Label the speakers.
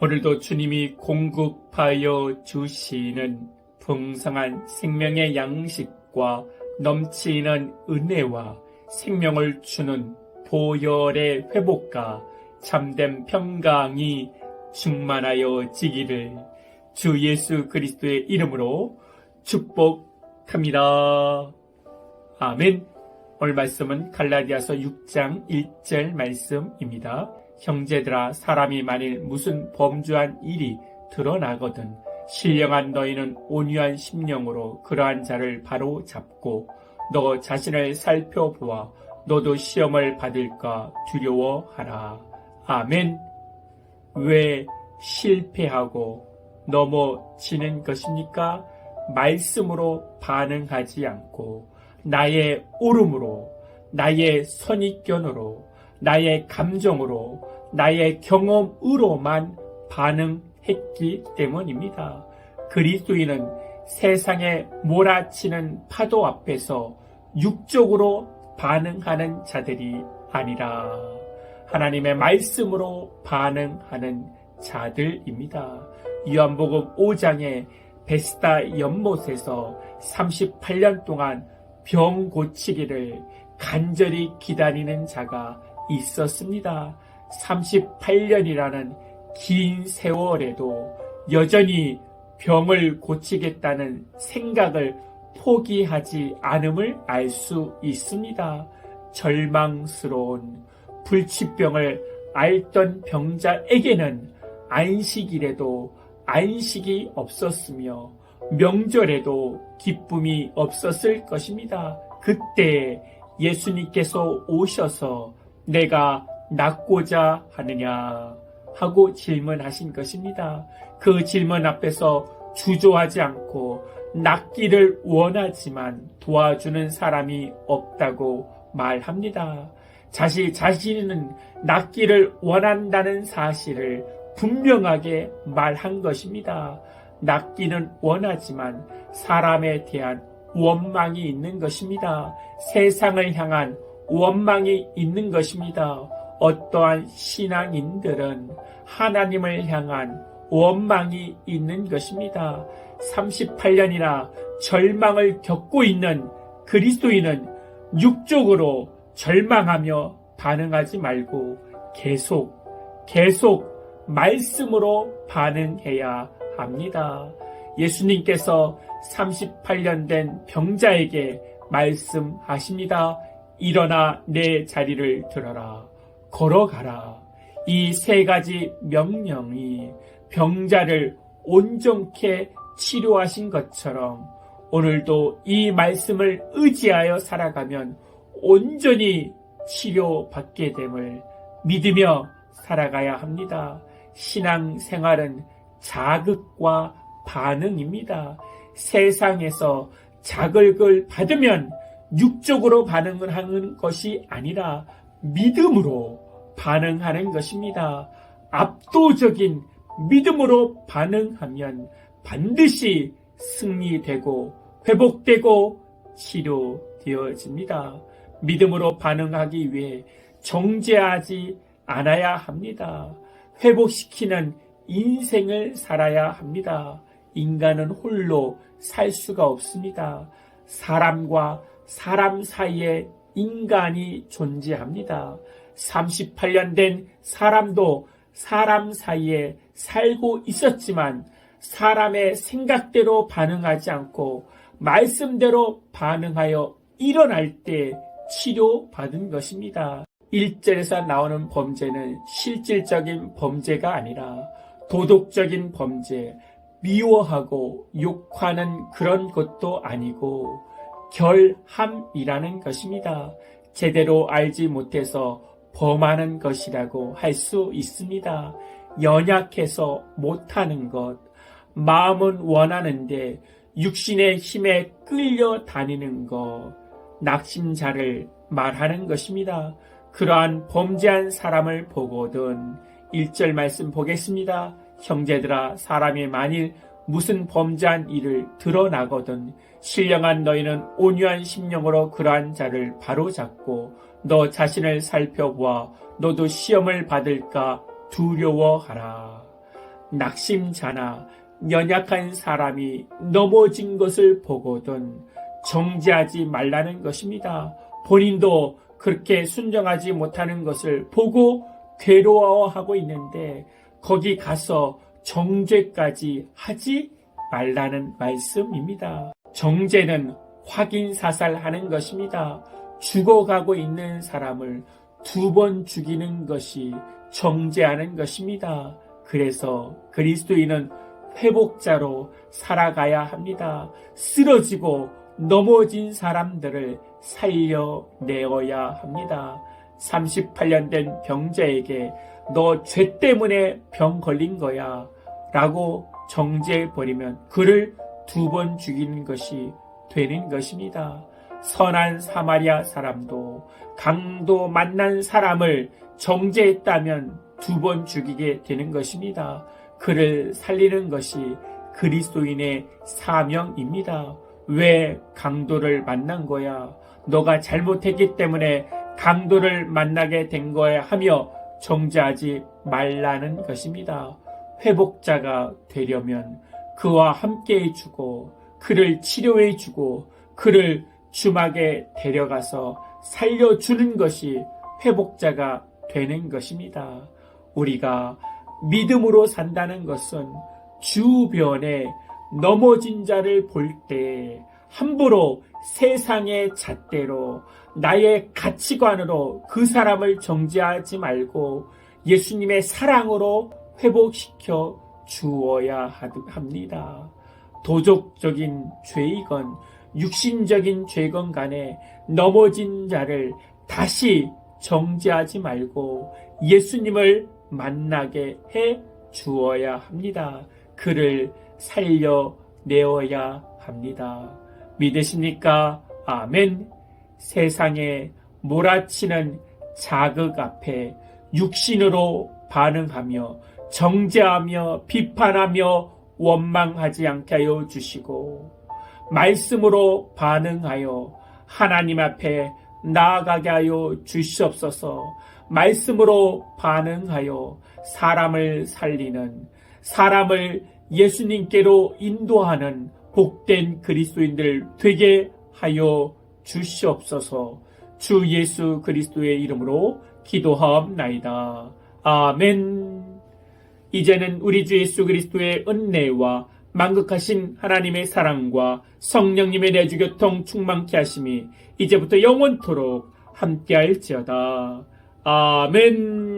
Speaker 1: 오늘도 주님이 공급하여 주시는 풍성한 생명의 양식과 넘치는 은혜와 생명을 주는 보혈의 회복과 참된 평강이 충만하여 지기를 주 예수 그리스도의 이름으로 축복합니다. 아멘. 오늘 말씀은 갈라디아서 6장 1절 말씀입니다. 형제들아 사람이 만일 무슨 범죄한 일이 드러나거든 신령한 너희는 온유한 심령으로 그러한 자를 바로 잡고 너 자신을 살펴보아 너도 시험을 받을까 두려워하라. 아멘. 왜 실패하고 넘어지는 것입니까? 말씀으로 반응하지 않고 나의 오름으로 나의 선입견으로 나의 감정으로 나의 경험으로만 반응했기 때문입니다. 그리스도인은 세상에 몰아치는 파도 앞에서 육적으로 반응하는 자들이 아니라 하나님의 말씀으로 반응하는 자들입니다. 요한복음 5장에 베스다 연못에서 38년 동안 병 고치기를 간절히 기다리는 자가 있었습니다. 38년이라는 긴 세월에도 여전히 병을 고치겠다는 생각을 포기하지 않음을 알 수 있습니다. 절망스러운 불치병을 앓던 병자에게는 안식일에도 안식이 없었으며 명절에도 기쁨이 없었을 것입니다. 그때 예수님께서 오셔서 내가 낫고자 하느냐 하고 질문하신 것입니다. 그 질문 앞에서 주저하지 않고 낫기를 원하지만 도와주는 사람이 없다고 말합니다. 자신, 자신은 낫기를 원한다는 사실을 분명하게 말한 것입니다. 낫기는 원하지만 사람에 대한 원망이 있는 것입니다. 세상을 향한 원망이 있는 것입니다. 어떠한 신앙인들은 하나님을 향한 원망이 있는 것입니다. 38년이나 절망을 겪고 있는 그리스도인은 육적으로 절망하며 반응하지 말고 계속, 계속 말씀으로 반응해야 합니다. 예수님께서 38년 된 병자에게 말씀하십니다. 일어나 내 자리를 들어라. 걸어가라. 이 세 가지 명령이 병자를 온전케 치료하신 것처럼 오늘도 이 말씀을 의지하여 살아가면 온전히 치료받게 됨을 믿으며 살아가야 합니다. 신앙 생활은 자극과 반응입니다. 세상에서 자극을 받으면 육적으로 반응을 하는 것이 아니라 믿음으로 반응하는 것입니다. 압도적인 믿음으로 반응하면 반드시 승리되고 회복되고 치료되어집니다. 믿음으로 반응하기 위해 정죄하지 않아야 합니다. 회복시키는 인생을 살아야 합니다. 인간은 홀로 살 수가 없습니다. 사람과 사람 사이에 인간이 존재합니다. 38년 된 사람도 사람 사이에 살고 있었지만 사람의 생각대로 반응하지 않고 말씀대로 반응하여 일어날 때 치료받은 것입니다. 1절에서 나오는 범죄는 실질적인 범죄가 아니라 도덕적인 범죄, 미워하고 욕하는 그런 것도 아니고 결함이라는 것입니다. 제대로 알지 못해서 범하는 것이라고 할 수 있습니다. 연약해서 못하는 것, 마음은 원하는데 육신의 힘에 끌려 다니는 것, 낙심자를 말하는 것입니다. 그러한 범죄한 사람을 보거든 1절 말씀 보겠습니다. 형제들아 사람이 만일 무슨 범죄한 일을 드러나거든 신령한 너희는 온유한 심령으로 그러한 자를 바로잡고 너 자신을 살펴보아 너도 시험을 받을까 두려워하라. 낙심자나 연약한 사람이 넘어진 것을 보거든 정죄하지 말라는 것입니다. 본인도 그렇게 순정하지 못하는 것을 보고 괴로워하고 있는데 거기 가서 정죄까지 하지 말라는 말씀입니다. 정죄는 확인 사살하는 것입니다. 죽어가고 있는 사람을 두 번 죽이는 것이 정죄하는 것입니다. 그래서 그리스도인은 회복자로 살아가야 합니다. 쓰러지고 넘어진 사람들을 살려내어야 합니다. 38년 된 병자에게 너 죄 때문에 병 걸린 거야 라고 정죄해버리면 그를 두 번 죽이는 것이 되는 것입니다. 선한 사마리아 사람도 강도 만난 사람을 정죄했다면 두 번 죽이게 되는 것입니다. 그를 살리는 것이 그리스도인의 사명입니다. 왜 강도를 만난 거야? 너가 잘못했기 때문에 강도를 만나게 된 거야 하며 정죄하지 말라는 것입니다. 회복자가 되려면 그와 함께 해 주고 그를 치료해 주고 그를 주막에 데려가서 살려주는 것이 회복자가 되는 것입니다. 우리가 믿음으로 산다는 것은 주변에 넘어진 자를 볼 때 함부로 세상의 잣대로 나의 가치관으로 그 사람을 정죄하지 말고 예수님의 사랑으로 회복시켜 주어야 합니다. 도적적인 죄이건 육신적인 죄건 간에 넘어진 자를 다시 정죄하지 말고 예수님을 만나게 해 주어야 합니다. 그를 살려내어야 합니다. 믿으십니까? 아멘. 세상에 몰아치는 자극 앞에 육신으로 반응하며 정죄하며 비판하며 원망하지 않게 하여 주시고 말씀으로 반응하여 하나님 앞에 나아가게 하여 주시옵소서 말씀으로 반응하여 사람을 살리는 사람을 예수님께로 인도하는 복된 그리스도인들 되게 하여 주시옵소서 주 예수 그리스도의 이름으로 기도하옵나이다. 아멘. 이제는 우리 주 예수 그리스도의 은혜와 만극하신 하나님의 사랑과 성령님의 내주교통 충만케 하심이 이제부터 영원토록 함께할지어다. 아멘.